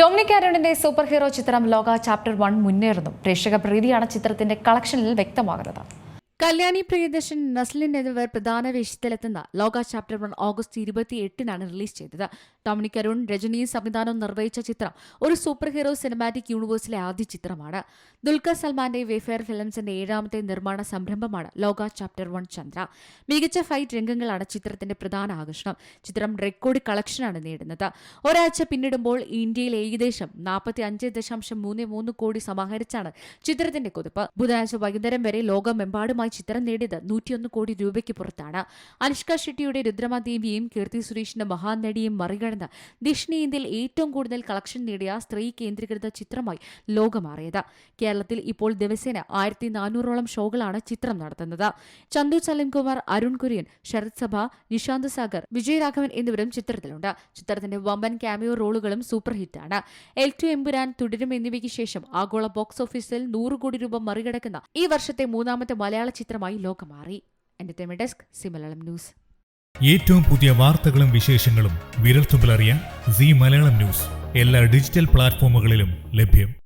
Dominic ആരോണിന്റെ super hero ചിത്രം ലോക chapter one മുന്നേറുന്നു. പ്രേക്ഷക പ്രീതിയാണ് ചിത്രത്തിന്റെ കളക്ഷനിൽ വ്യക്തമാകുന്നത്. കല്യാണി പ്രിയദർശൻ നസ്ലിൻ എന്നിവർ പ്രധാന വേഷത്തിലെത്തുന്ന ലോക ചാപ്റ്റർ വൺ ഓഗസ്റ്റ് ഇരുപത്തി എട്ടിനാണ് റിലീസ് ചെയ്തത്. ടോമിനിക് അരുൺ രജനിയും സംവിധാനവും നിർവഹിച്ച ചിത്രം ഒരു സൂപ്പർ ഹീറോ സിനിമാറ്റിക് യൂണിവേഴ്സിലെ ആദ്യ ചിത്രമാണ്. ദുൽഖർ സൽമാന്റെ വെഫെയർ ഫിലിംസിന്റെ ഏഴാമത്തെ നിർമ്മാണ സംരംഭമാണ് ലോക ചാപ്റ്റർ വൺ ചന്ദ്ര. മികച്ച ഫൈറ്റ് രംഗങ്ങളാണ് ചിത്രത്തിന്റെ പ്രധാന ആകർഷണം. ചിത്രം റെക്കോർഡ് കളക്ഷനാണ് നേടുന്നത്. ഒരാഴ്ച പിന്നിടുമ്പോൾ ഇന്ത്യയിൽ ഏകദേശം നാൽപ്പത്തി അഞ്ച് ദശാംശം മൂന്ന് മൂന്ന് കോടി സമാഹരിച്ചാണ് ചിത്രത്തിന്റെ കുതിപ്പ്. ബുധനാഴ്ച വൈകുന്നേരം വരെ ലോകമെമ്പാടുമായി ചിത്രം നേടിയത് നൂറ്റിയൊന്ന് കോടി രൂപയ്ക്ക് പുറത്താണ്. അനുഷ്ക ഷെട്ടിയുടെ രുദ്രമാദേവിയും കീർത്തി സുരേഷിന്റെ മഹാനടിയും മറികടന്ന് ദക്ഷിണേന്ത്യയിൽ ഏറ്റവും കൂടുതൽ കളക്ഷൻ നേടിയ സ്ത്രീ കേന്ദ്രീകൃത ചിത്രമായി ലോകമാറിയത്. കേരളത്തിൽ ഇപ്പോൾ ദിവസേന ആയിരത്തി നാനൂറോളം ഷോകളാണ് ചിത്രം നടത്തുന്നത്. ചന്തു ചലൻകുമാർ അരുൺ കുര്യൻ ശരത് സഭ നിശാന്ത് സാഗർ വിജയരാഘവൻ എന്നിവരും ചിത്രത്തിലുണ്ട്. ചിത്രത്തിന്റെ വമ്പൻ ക്യാമിയോ റോളുകളും സൂപ്പർ ഹിറ്റാണ്. എൽ ടു എമ്പുരാൻ തുടരും എന്നിവയ്ക്ക് ശേഷം ആഗോള ബോക്സ് ഓഫീസിൽ നൂറ് കോടി രൂപ മറികടക്കുന്ന ഈ വർഷത്തെ മൂന്നാമത്തെ മലയാള ചിത്രമായി ലോകം മാറി എന്റർടൈൻമെന്റ് ഡെസ്ക് സിമലയാളം ന്യൂസ്. ഏറ്റവും പുതിയ വാർത്തകളും വിശേഷങ്ങളും വിരൽത്തുമ്പിലറിയാൻ സി മലയാളം ന്യൂസ്. എല്ലാ ഡിജിറ്റൽ പ്ലാറ്റ്ഫോമുകളിലും ലഭ്യം.